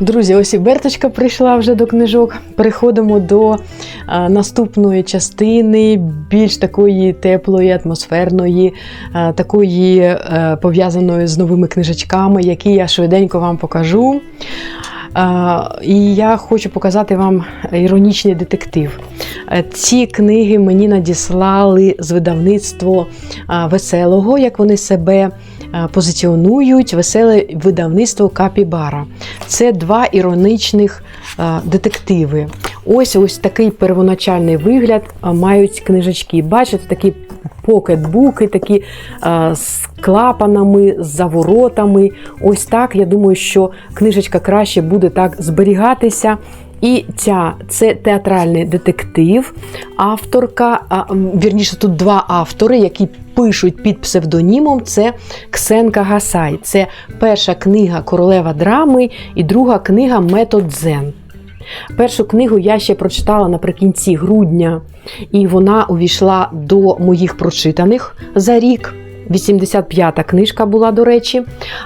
Друзі, ось і Берточка прийшла вже до книжок. Переходимо до а, наступної частини, більш такої теплої, атмосферної, а, такої е, пов'язаної з новими книжечками, які я швиденько вам покажу. І я хочу показати вам іронічний детектив. Е, Ці книги мені надіслали з видавництво веселого, як вони себе позиціонують, веселе видавництво Капібара. Це два іронічних детективи. Ось ось такий первоначальний вигляд мають книжечки. Бачите, такі покетбуки, такі з клапанами, з заворотами. Ось так. Я думаю, що книжечка краще буде так зберігатися. І ця це театральний детектив. Авторка, а, вірніше, тут два автори, які пишуть під псевдонімом. Це Ксенка Гасай. Це перша книга Королева драми і друга книга Метод Дзен. Першу книгу я ще прочитала наприкінці грудня, і вона увійшла до моїх прочитаних за рік. 85-та книжка була, до речі.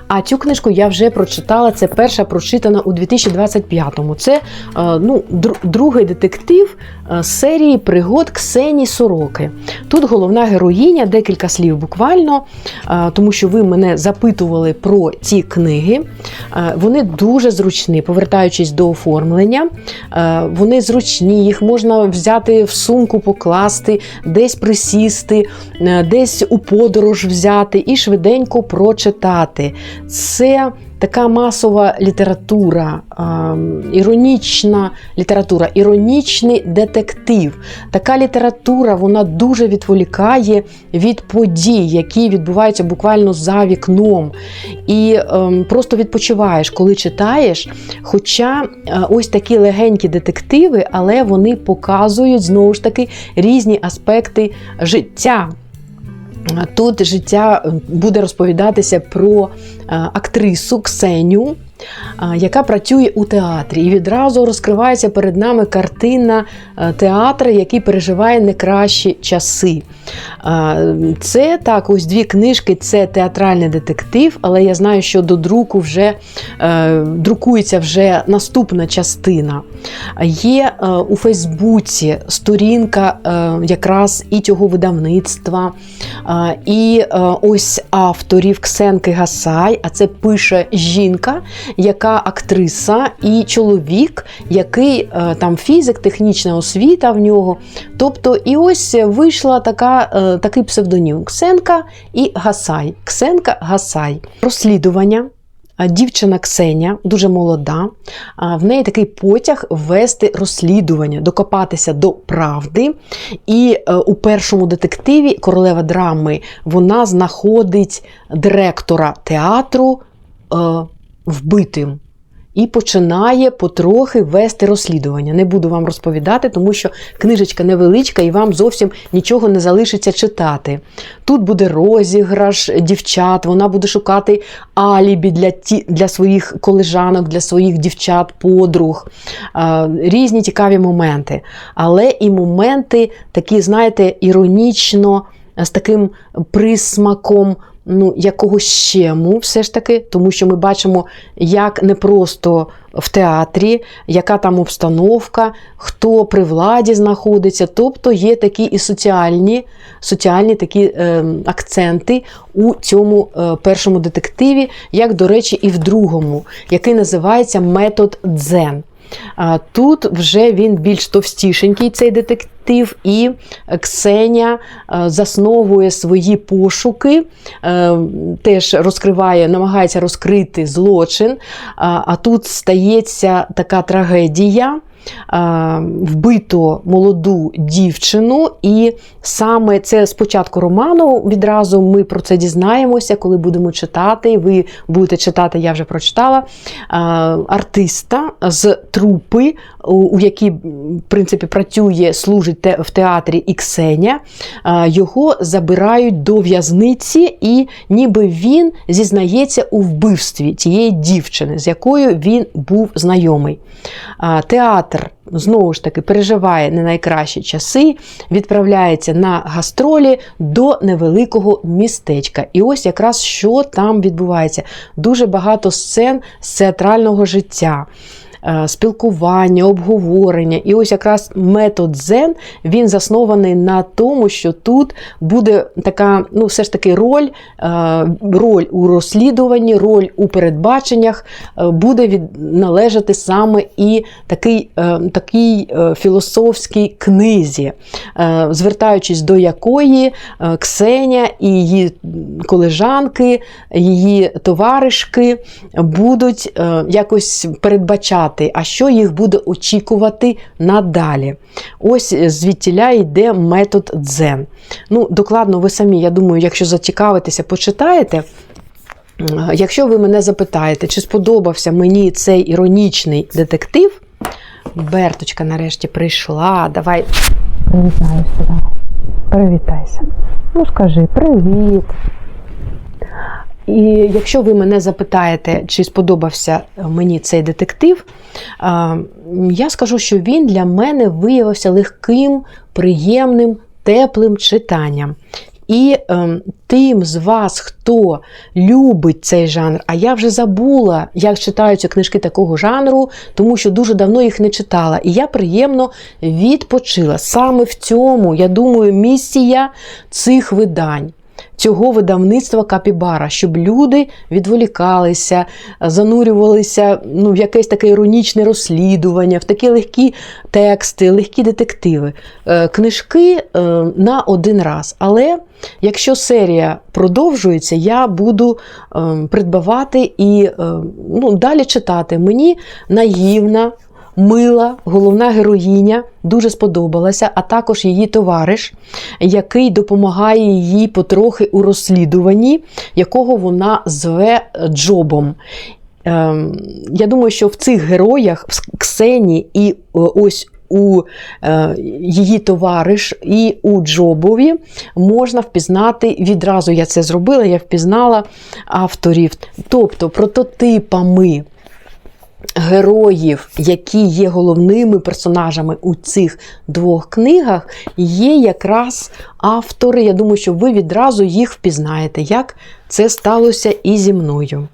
А цю книжку я вже прочитала. Це перша прочитана у 2025-му. Це е, ну, другий детектив е, з серії пригод Ксені Сороки. Тут головна героїня, декілька слів буквально, е, тому що ви мене запитували про ці книги. Е, Вони дуже зручні, повертаючись до оформлення. Е, Вони зручні, їх можна взяти в сумку, покласти, десь присісти, е, десь у подорож взяти і швиденько прочитати. Це така масова література, іронічна література, іронічний детектив. Така література вона дуже відволікає від подій, які відбуваються буквально за вікном. І ем, просто відпочиваєш, коли читаєш. Хоча е, ось такі легенькі детективи, але вони показують знову ж таки різні аспекти життя. Тут життя е, буде розповідатися про е, актрису Ксеню, яка працює у театрі. І відразу розкривається перед нами картина е, театру, який переживає не кращі часи. Це так, ось дві книжки це театральний детектив, але я знаю, що до друку вже е, друкується вже наступна частина. Є е, у Фейсбуці сторінка якраз і цього видавництва, і ось авторів Ксенки Гасай, а це пише жінка, яка актриса, і чоловік, який е, там фізик, технічна освіта в нього. Тобто, і ось вийшла така, е, такий псевдонім Ксенка і Гасай. Ксенка Гасай. Розслідування. Дівчина Ксеня дуже молода. В неї такий потяг вести розслідування, докопатися до правди. І е, у першому детективі королева драми вона знаходить директора театру вбитим. І починає потрохи вести розслідування. Не буду вам розповідати, тому що книжечка невеличка і вам зовсім нічого не залишиться читати. Тут буде розіграш дівчат, вона буде шукати алібі для, ті, для своїх колежанок, для своїх дівчат, подруг, різні цікаві моменти. Але і моменти такі, знаєте, іронічно, з таким присмаком ну, якогось щему, все ж таки, тому що ми бачимо, як не просто в театрі, яка там обстановка, хто при владі знаходиться. Тобто є такі і соціальні, соціальні такі е, акценти у цьому е, першому детективі, як, до речі, і в другому, який називається метод дзен. Тут вже він більш товстішенький, цей детектив, і Ксеня е, засновує свої пошуки, е, теж розкриває, намагається розкрити злочин. А тут стається така трагедія. Е, Вбито молоду дівчину, і саме це спочатку роману. Відразу ми про це дізнаємося, коли будемо читати. Ви будете читати, я вже прочитала е, артиста з трупи, у- якій в принципі працює, служить в театрі і Ксеня. Його забирають до в'язниці, і ніби він зізнається у вбивстві цієї дівчини, з якою він був знайомий. Театр знову ж таки переживає не найкращі часи, відправляється на гастролі до невеликого містечка. І ось якраз що там відбувається. Дуже багато сцен з театрального життя. Е, Спілкування, обговорення, і ось якраз метод Зен він заснований на тому, що тут буде така, ну, все ж таки, роль, е, роль у розслідуванні, роль у передбаченнях е, буде від, належати саме і такий, такій філософській книзі, звертаючись до якої Ксеня і її колежанки, її товаришки будуть якось передбачати, а що їх буде очікувати надалі. Ось звідтіля йде метод дзен. Ну, докладно, ви самі, я думаю, якщо зацікавитеся, почитаєте. Е, Якщо ви мене запитаєте, чи сподобався мені цей іронічний детектив, Берточка нарешті прийшла. Давай. Привітайся, давай. Привітайся. Ну, скажи привіт. І якщо ви мене запитаєте, чи сподобався мені цей детектив, я скажу, що він для мене виявився легким, приємним, теплим читанням. І ем, тим з вас, хто любить цей жанр, а я вже забула, як читаються книжки такого жанру, тому що дуже давно їх не читала. І я приємно відпочила. Саме в цьому, я думаю, місія цих видань. Цього видавництва Капібара, щоб люди відволікалися, занурювалися ну, в якесь таке іронічне розслідування, в такі легкі тексти, легкі детективи. Е, Книжки е, на один раз. Але якщо серія продовжується, я буду е, придбавати і е, ну, далі читати. Мені наївна. Мила, головна героїня, дуже сподобалася, а також її товариш, який допомагає їй потрохи у розслідуванні, якого вона зве Джобом. Ем, Я думаю, що в цих героях в Ксені і е, ось у е, її товариш і у Джобові можна впізнати відразу. Я це зробила, я впізнала авторів, тобто прототипами героїв, які є головними персонажами у цих двох книгах, є якраз автори. Я думаю, що ви відразу їх впізнаєте, як це сталося і зі мною.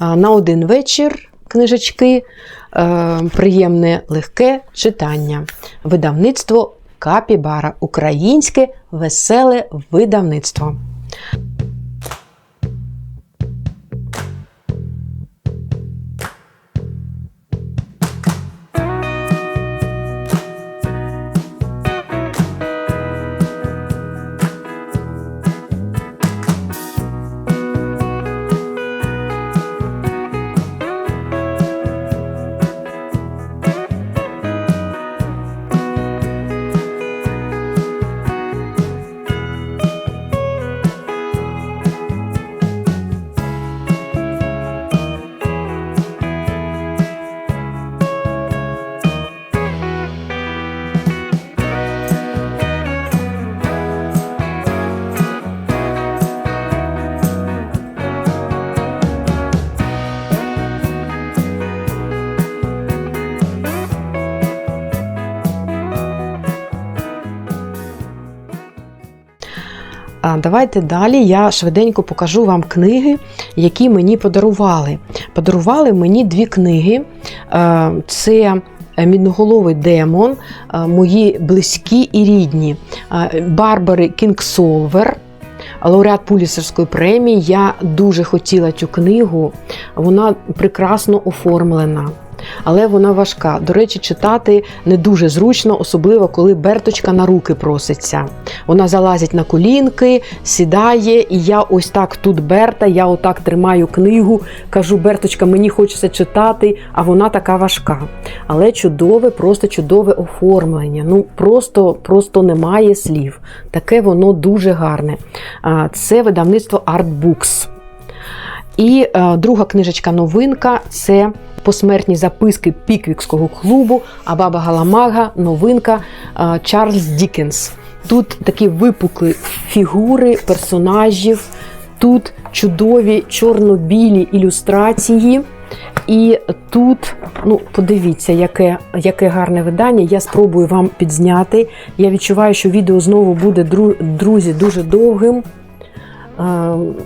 На один вечір книжечки, е, приємне легке читання. Видавництво Капібара. Українське веселе видавництво. Давайте далі я швиденько покажу вам книги, які мені подарували. Подарували мені дві книги. Е, Це Мідноголовий демон, е, мої близькі і рідні. Е, Барбари Кінгсолвер. Лауреат Пулісерської премії. Я дуже хотіла цю книгу. Вона прекрасно оформлена. Але вона важка. До речі, читати не дуже зручно, особливо коли Берточка на руки проситься. Вона залазить на колінки, сідає, і я ось так тут Берта, я отак тримаю книгу, кажу, Берточка, мені хочеться читати, а вона така важка. Але чудове, просто чудове оформлення. Ну просто, просто немає слів. Таке воно дуже гарне. Це видавництво Art Books. І е, друга книжечка новинка це посмертні записки Піквікського клубу, а баба Галамага новинка е, Чарльз Дікенс. Тут такі випуклі фігури персонажів, тут чудові чорно-білі ілюстрації. І тут, ну, подивіться, яке, яке гарне видання. Я спробую вам підзняти. Я відчуваю, що відео знову буде, друзі, дуже довгим. Е,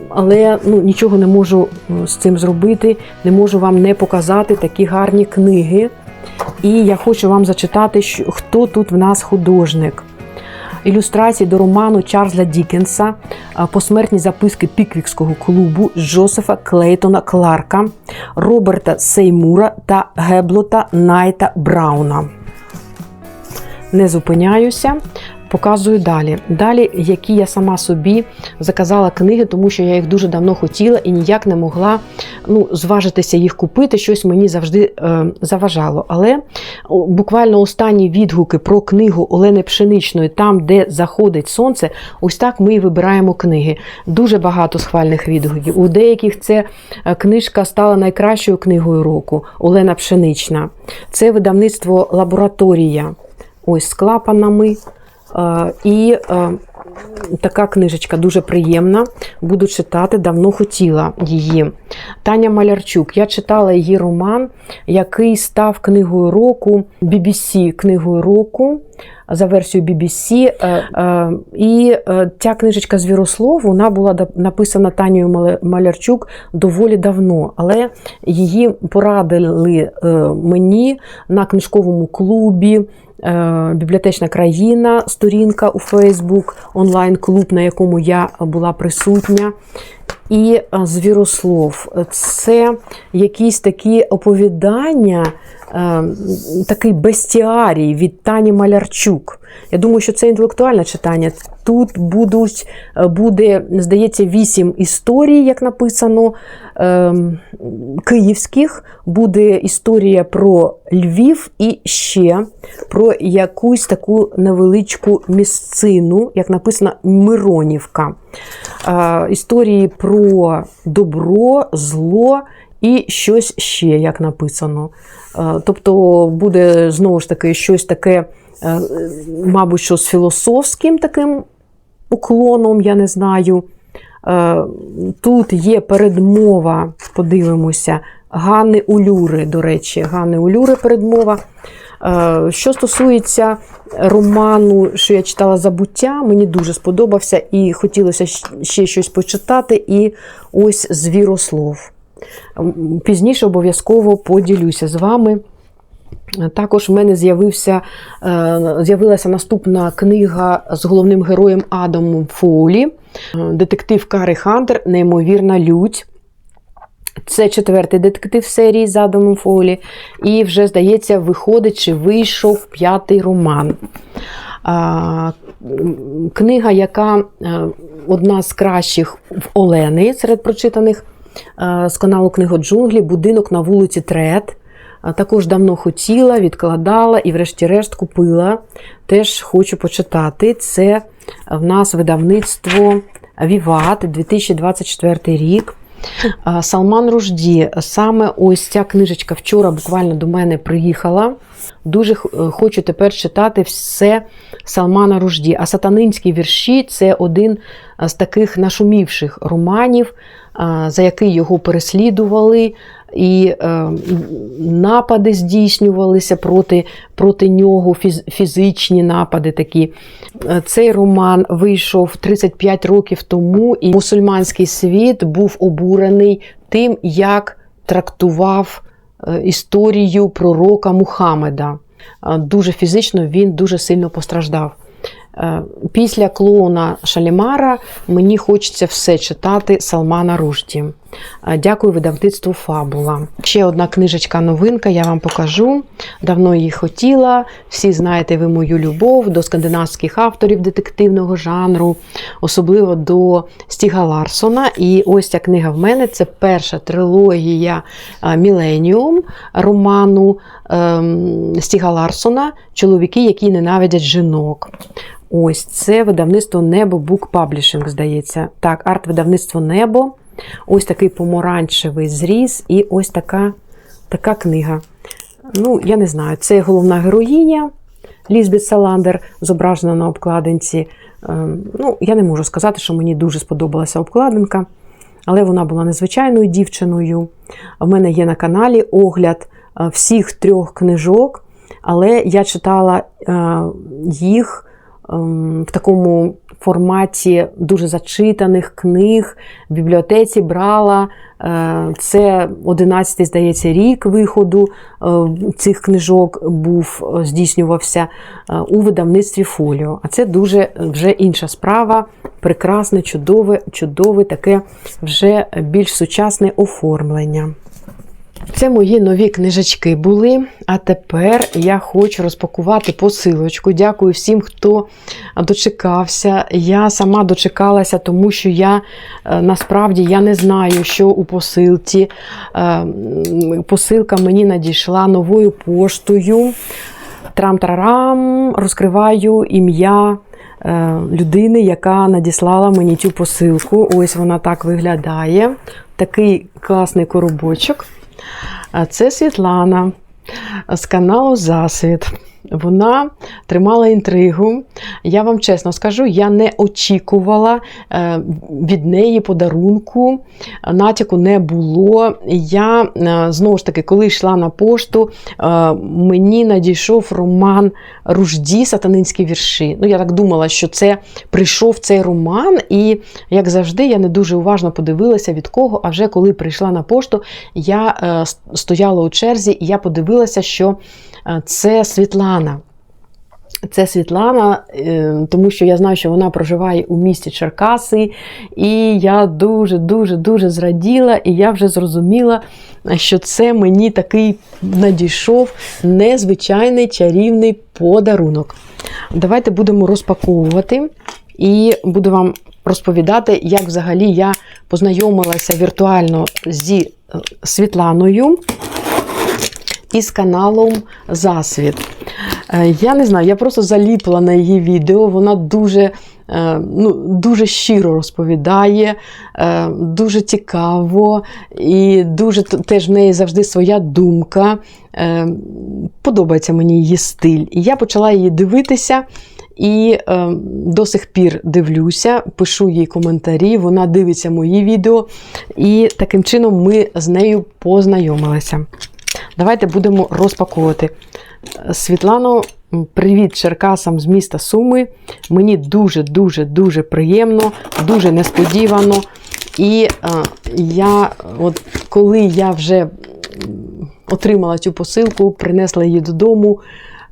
Але ну, нічого не можу е, з цим зробити, не можу вам не показати такі гарні книги. І я хочу вам зачитати, хто тут в нас художник. Ілюстрації до роману Чарльза Дікенса Посмертні записки Піквікського клубу Джозефа Клейтона Кларка, Роберта Сеймура та Геблота Найта Брауна. Не зупиняюся, показую далі. Далі, які я сама собі заказала книги, тому що я їх дуже давно хотіла і ніяк не могла ну, зважитися їх купити. Щось мені завжди е, заважало. Але буквально останні відгуки про книгу Олени Пшеничної, там, де заходить сонце, ось так ми і вибираємо книги. Дуже багато схвальних відгуків. У деяких це е, книжка стала найкращою книгою року Олена Пшенична. Це видавництво Лабораторія. Ось з клапанами. Е, І е, така книжечка дуже приємна. Буду читати, давно хотіла її. Таня Малярчук. Я читала її роман, який став книгою року, BBC книгою року. За версією BBC. Е, І ця книжечка Звірослов вона була написана Танією Малярчук доволі давно, але її порадили мені на книжковому клубі. Е, Бібліотечна країна, сторінка у Фейсбук, онлайн-клуб, на якому я була присутня. І е, Звірослов це якісь такі оповідання, е, такий бестіарій від Тані Малярчук. Я думаю, що це інтелектуальне читання. Тут будуть, е, буде, здається, вісім історій, як написано, е, київських. Буде історія про Львів і ще про якусь таку невеличку місцину, як написано Миронівка. Е, історії про добро, зло і щось ще, як написано. Е, Тобто буде знову ж таки щось таке, е, мабуть, що з філософським таким уклоном, я не знаю. Е, Тут є передмова, подивимося, Ганни Улюри, до речі, Ганни Улюри передмова. Що стосується роману, що я читала Забуття, мені дуже сподобався і хотілося ще щось почитати. І ось Звірослов. Пізніше обов'язково поділюся з вами. Також в мене з'явився, е, з'явилася наступна книга з головним героєм Адамом Фоулі, е, детектив Карі Хантер, Неймовірна лють. Це четвертий детектив серії з Адамом Фоулі. І вже, здається, виходить чи вийшов п'ятий роман. Книга, яка е, одна з кращих в Олени серед прочитаних з каналу Книго Джунглі Будинок на вулиці Трет. Також давно хотіла, відкладала і, врешті-решт, купила. Теж хочу почитати. Це в нас видавництво Віват 2024 рік. Салман Ружді. Саме ось ця книжечка вчора буквально до мене приїхала. Дуже е, хочу тепер читати все Салмана Ружді. А сатанинські вірші це один з таких нашумівших романів, за який його переслідували, і е, напади здійснювалися проти, проти нього, фіз, фізичні напади такі. Е, Цей роман вийшов 35 років тому, і мусульманський світ був обурений тим, як трактував е, історію пророка Мухаммеда. Дуже фізично він дуже сильно постраждав. Е, Після клоуна Шалімара мені хочеться все читати Салмана Ружді. Е, Дякую видавництву Фабула. Ще одна книжечка новинка, я вам покажу. Давно її хотіла. Всі знаєте ви мою любов до скандинавських авторів детективного жанру, особливо до Стіга Ларсона. І ось ця книга в мене це перша трилогія е, Міленіум роману ем, Стіга Ларсона Чоловіки, які ненавидять жінок. Ось це видавництво Небо Book Publishing, здається. Так, арт-видавництво Небо. Ось такий помаранчевий зріз, і ось така, така книга. Ну, я не знаю, це головна героїня Лізбет Саландер, зображена на обкладинці. Ем, Ну, я не можу сказати, що мені дуже сподобалася обкладинка. але вона була незвичайною дівчиною. У мене є на каналі огляд е, всіх трьох книжок, але я читала е, їх ем, в такому форматі дуже зачитаних книг. В бібліотеці брала. Е, Це 11-й, здається, рік виходу е, цих книжок був, е, здійснювався у видавництві Фоліо. А це дуже вже інша справа, прекрасне, чудове, чудове таке вже більш сучасне оформлення. Це мої нові книжечки були. А тепер я хочу розпакувати посилочку. Дякую всім, хто дочекався. Я сама дочекалася, тому що я е, насправді я не знаю, що у посилці. Е, Посилка мені надійшла новою поштою. Трам-тарарам, розкриваю ім'я е, людини, яка надіслала мені цю посилку. Ось вона так виглядає. Такий класний коробочок. А Це Світлана з каналу Засвіт. Вона тримала інтригу. Я вам чесно скажу, я не очікувала е, від неї подарунку, натяку не було. Я е, знову ж таки, коли йшла на пошту, е, мені надійшов роман Ружді Сатанинські вірші. Ну, я так думала, що це прийшов цей роман, і як завжди, я не дуже уважно подивилася від кого. А вже коли прийшла на пошту, я стояла у черзі, і я подивилася, що це Світлана. Це Світлана, е, тому що я знаю, що вона проживає у місті Черкаси, і я дуже, дуже, зраділа, і я вже зрозуміла, що це мені такий надійшов незвичайний чарівний подарунок. Давайте будемо розпаковувати і буду вам розповідати, як взагалі я познайомилася віртуально зі е, Світланою із каналом Засвіт. Е, Я не знаю, я просто заліпла на її відео. Вона дуже, е, ну, дуже щиро розповідає, е, дуже цікаво, і дуже теж в неї завжди своя думка. Подобається мені її стиль. І я почала її дивитися. І е, до сих пір дивлюся, пишу їй коментарі, вона дивиться мої відео, і таким чином ми з нею познайомилися. Давайте будемо розпаковувати. Світлано, привіт Черкасам з міста Суми. Мені дуже-дуже дуже приємно, дуже несподівано. І я, от, коли я вже отримала цю посилку, принесла її додому.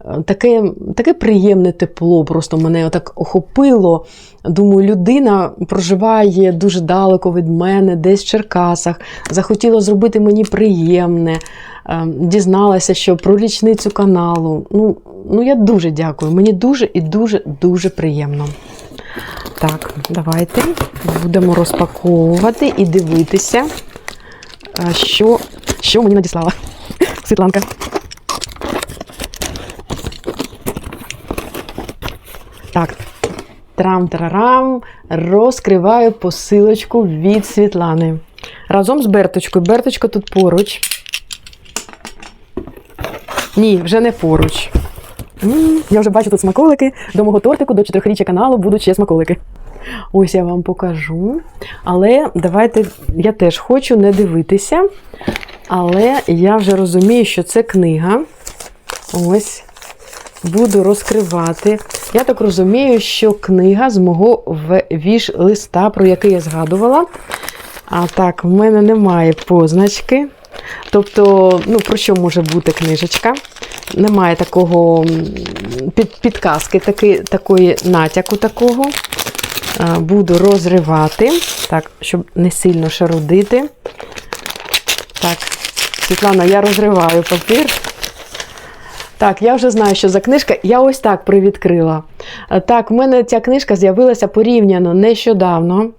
е, Таке, таке приємне тепло просто мене отак охопило. Думаю, людина проживає дуже далеко від мене, десь в Черкасах, захотіла зробити мені приємне, дізналася, що про річницю каналу. Ну, ну я дуже дякую. Мені дуже і дуже дуже приємно. Так, давайте будемо розпаковувати і дивитися, е, що, що мені надіслала Світланка. Так, трам-тарарам, розкриваю посилочку від Світлани. Разом з Берточкою. Берточка тут поруч. Ні, вже не поруч. Я вже бачу тут смаколики. До мого тортику, до чотирьохріччя каналу будуть ще смаколики. Ось я вам покажу. Але давайте, я теж хочу не дивитися. Але я вже розумію, що це книга. Ось. Буду розкривати. Я так розумію, що книга з мого віш-листа, про який я згадувала. А так, в мене немає позначки. Тобто, ну, про що може бути книжечка? Немає такого під, підказки, таки, такої натяку такого. Буду розривати, так, щоб не сильно шарудити. Так, Світлана, я розриваю папір. Так, я вже знаю, що за книжка. Я ось так привідкрила. Е, Так, в мене ця книжка з'явилася порівняно нещодавно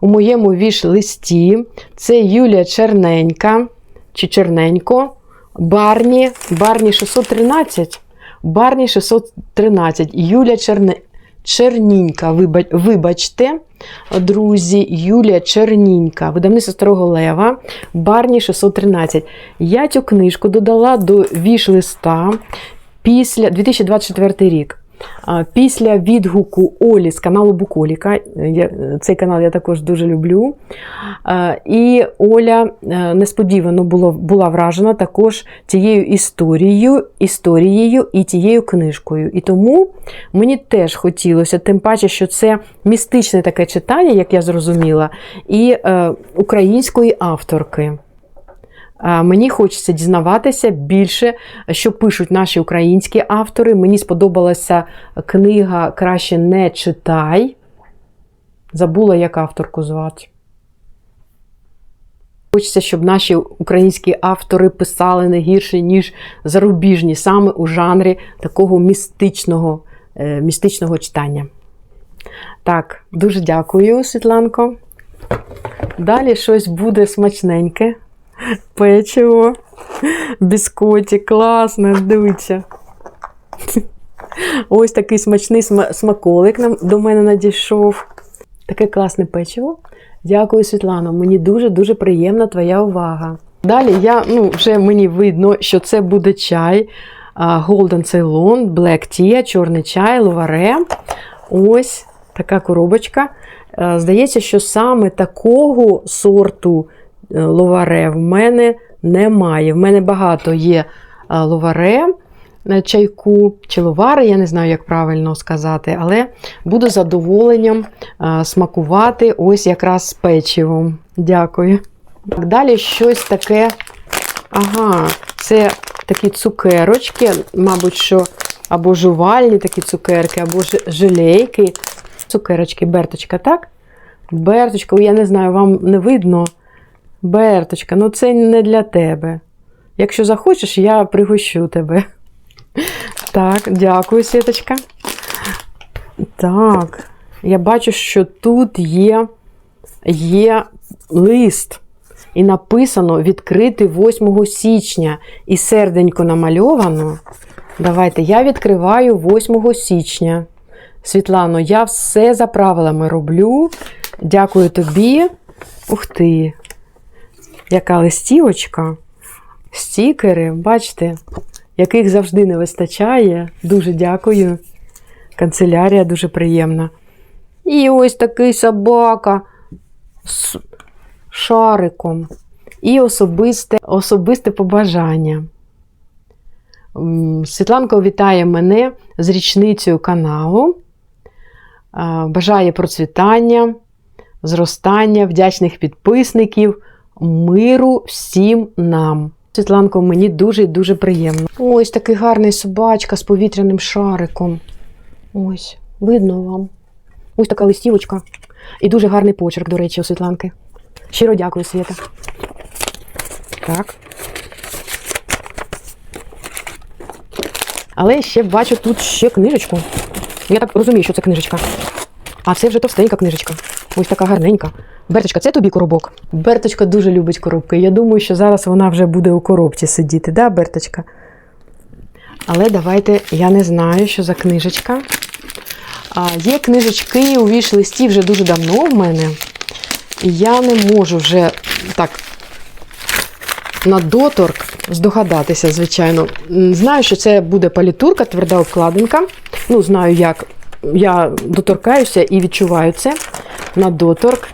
у моєму віш-листі. Це Юлія Черненька чи Черненько. Барні, Барні 613. Барні 613. Юлія Черне... Чернінька, вибач... вибачте, друзі, Юлія Чернінька, видавництво Старого Лева, Барні 613. Я цю книжку додала до віш-листа після 2024 рік. Після відгуку Олі з каналу Буколіка, я, цей канал я також дуже люблю. І Оля е, несподівано було, була вражена також тією історією, історією і тією книжкою. І тому мені теж хотілося, тим паче, що це містичне таке читання, як я зрозуміла, і е, української авторки. Мені хочеться дізнаватися більше, що пишуть наші українські автори. Мені сподобалася книга Краще не читай. Забула, як авторку звати. Хочеться, щоб наші українські автори писали не гірше, ніж зарубіжні, саме у жанрі такого містичного, е, містичного читання. Так, дуже дякую, Світланко. Далі щось буде смачненьке. Печиво, біскоті, класно, дивіться. Ось такий смачний смаколик нам до мене надійшов. Таке класне печиво. Дякую, Світлано. Мені дуже-дуже приємна твоя увага. Далі я, ну, вже мені видно, що це буде чай Golden Ceylon, Black Tea, чорний чай, ловаре. Ось така коробочка. Е, Здається, що саме такого сорту ловаре в мене немає. В мене багато є е, ловаре чайку чи ловари, я не знаю, як правильно сказати, але буду задоволенням е, смакувати ось якраз з печивом. Дякую. Так, Далі щось таке. Ага, це такі цукерочки, мабуть, що або жувальні такі цукерки, або ж- желейки. Цукерочки, берточка, так? Берточка, я не знаю, вам не видно. Берточка, ну це не для тебе. Якщо захочеш, я пригощу тебе. Так, дякую, Світочка. Так, я бачу, що тут є, є лист. І написано відкрити 8 січня. І серденько намальовано. Давайте, я відкриваю 8 січня. Світлано, я все за правилами роблю. Дякую тобі. Ух ти! Яка листівочка. Стікери, бачите, яких завжди не вистачає. Дуже дякую. Канцелярія дуже приємна. І ось такий собака з шариком. І особисте, особисте побажання. Світланка вітає мене з річницею каналу. Бажає процвітання, зростання, вдячних підписників, миру всім нам. Світланко, мені дуже дуже приємно. Ось такий гарний собачка з повітряним шариком. Ось, видно вам. Ось така листівочка. І дуже гарний почерк, до речі, у Світланки. Щиро дякую, Свята. Так. Але ще бачу тут ще книжечку. Я так розумію, що це книжечка. А це вже товстенька книжечка. Ось така гарненька. Берточка, це тобі коробок. Берточка дуже любить коробки. Я думаю, що зараз вона вже буде у коробці сидіти, да, Берточка? Але давайте, я не знаю, що за книжечка. А, є книжечки у віш-листі вже дуже давно в мене. І я не можу вже так на доторк здогадатися, звичайно. Знаю, що це буде палітурка, тверда обкладинка. Ну, знаю, як я доторкаюся і відчуваю це на доторк.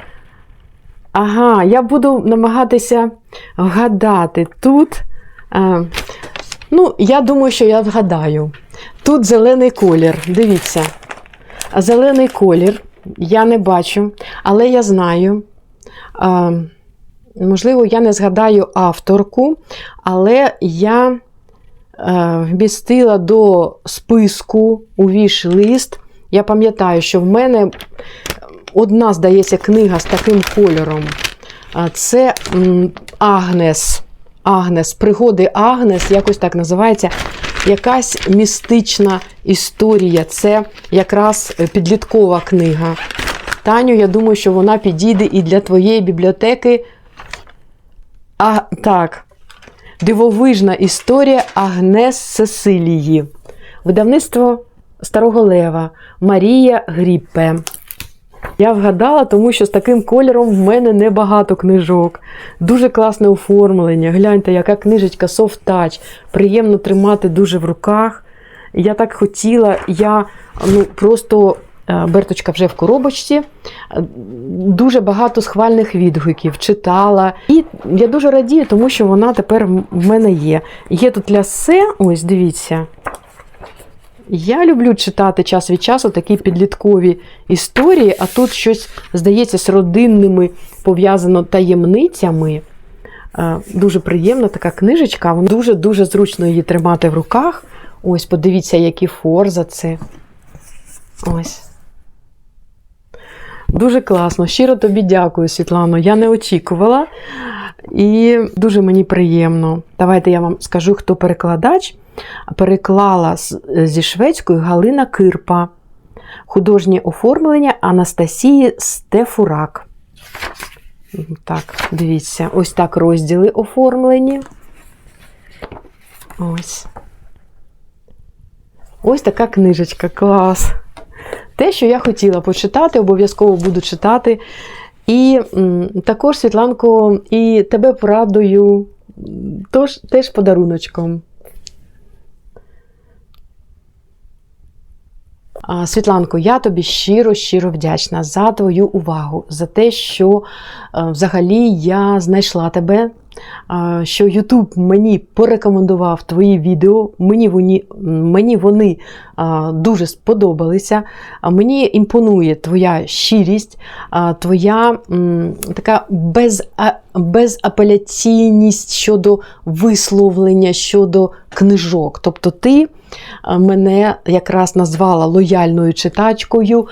Ага, я буду намагатися вгадати тут. Е, ну, я думаю, що я вгадаю. Тут зелений колір. Дивіться. Зелений колір я не бачу, але я знаю. А, можливо, я не згадаю авторку, але я е, вмістила до списку у віш-лист. Я пам'ятаю, що в мене одна, здається, книга з таким кольором. Це Агнес. Агнес, пригоди Агнес, якось так називається. Якась містична історія. Це якраз е, підліткова книга. Таню, я думаю, що вона підійде і для твоєї бібліотеки. А, так. Дивовижна історія Агнес Сесилії. Видавництво Старого Лева Марія Гріппе. Я вгадала, тому що з таким кольором в мене небагато книжок. Дуже класне оформлення. Гляньте, яка книжечка soft touch. Приємно тримати дуже в руках. Я так хотіла, я ну, просто. е, Берточка вже в коробочці, е, дуже багато схвальних відгуків читала. І я дуже радію, тому що вона тепер в мене є. Є тут лясе, ось дивіться. Я люблю читати час від часу такі підліткові історії, а тут щось, здається, з родинними пов'язано таємницями. Е, Дуже приємна така книжечка. Дуже-дуже зручно її тримати в руках. Ось, подивіться, які форзаци. Ось. Дуже класно. Щиро тобі дякую, Світлано. Я не очікувала. І дуже мені приємно. Давайте я вам скажу, хто перекладач. Переклала зі шведської Галина Кирпа. Художнє оформлення Анастасії Стефурак. Так, дивіться, ось так розділи оформлені. Ось. Ось така книжечка, клас. Те, що я хотіла почитати, обов'язково буду читати. І також, Світланко, і тебе порадую, тож, теж подаруночком. Світланко, я тобі щиро, щиро вдячна за твою увагу, за те, що е, взагалі я знайшла тебе, що YouTube мені порекомендував твої відео. Мені вони, мені вони дуже сподобалися. Мені імпонує твоя щирість, твоя така без, безапеляційність щодо висловлення, щодо книжок. Тобто ти мене якраз назвала лояльною читачкою,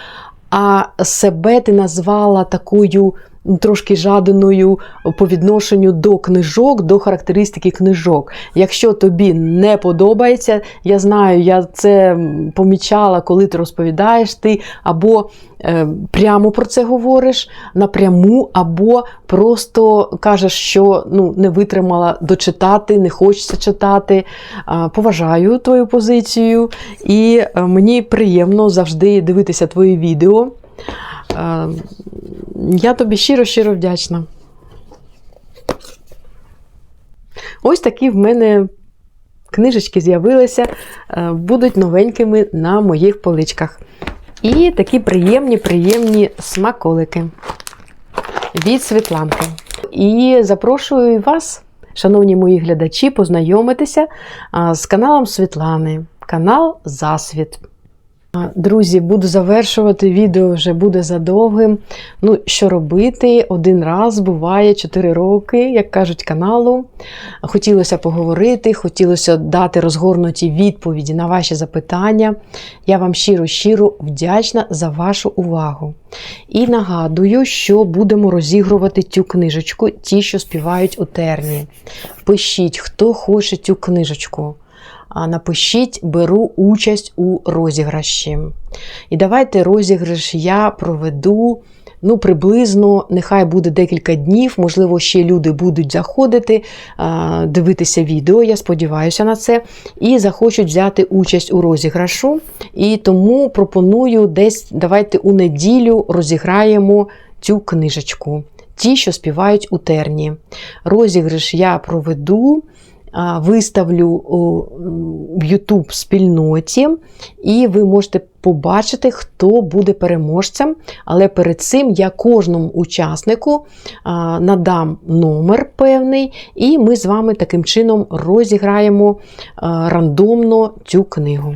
а себе ти назвала такою трошки жадиною по відношенню до книжок, до характеристики книжок. Якщо тобі не подобається, я знаю, я це помічала, коли ти розповідаєш, ти або е, прямо про це говориш напряму, або просто кажеш, що ну, не витримала дочитати, не хочеться читати. Поважаю твою позицію, і е, мені приємно завжди дивитися твої відео. Я тобі щиро-щиро вдячна. Ось такі в мене книжечки з'явилися, е, будуть новенькими на моїх поличках. І такі приємні, приємні смаколики від Світланки. І запрошую вас, шановні мої глядачі, познайомитися з каналом Світлани, канал Засвіт. Друзі, буду завершувати відео вже буде задовгим. Ну, що робити? Один раз буває 4 роки, як кажуть, каналу. Хотілося поговорити, хотілося дати розгорнуті відповіді на ваші запитання. Я вам щиро-щиро вдячна за вашу увагу. І нагадую, що будемо розігрувати цю книжечку, ті, що співають у терні. Пишіть, хто хоче цю книжечку. Напишіть, беру участь у розіграші. І давайте розіграш я проведу. Ну, приблизно, нехай буде декілька днів, можливо, ще люди будуть заходити, дивитися відео, я сподіваюся на це, і захочуть взяти участь у розіграшу. І тому пропоную десь давайте у неділю розіграємо цю книжечку. Ті, що співають у терні. Розіграш я проведу. Виставлю в YouTube спільноті, і ви можете побачити, хто буде переможцем. Але перед цим я кожному учаснику надам номер певний, і ми з вами таким чином розіграємо рандомно цю книгу.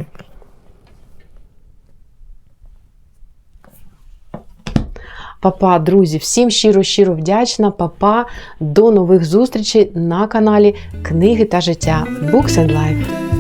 Папа, друзі, всім щиро-щиро вдячна. Папа, до нових зустрічей на каналі Книги та життя Books and Life.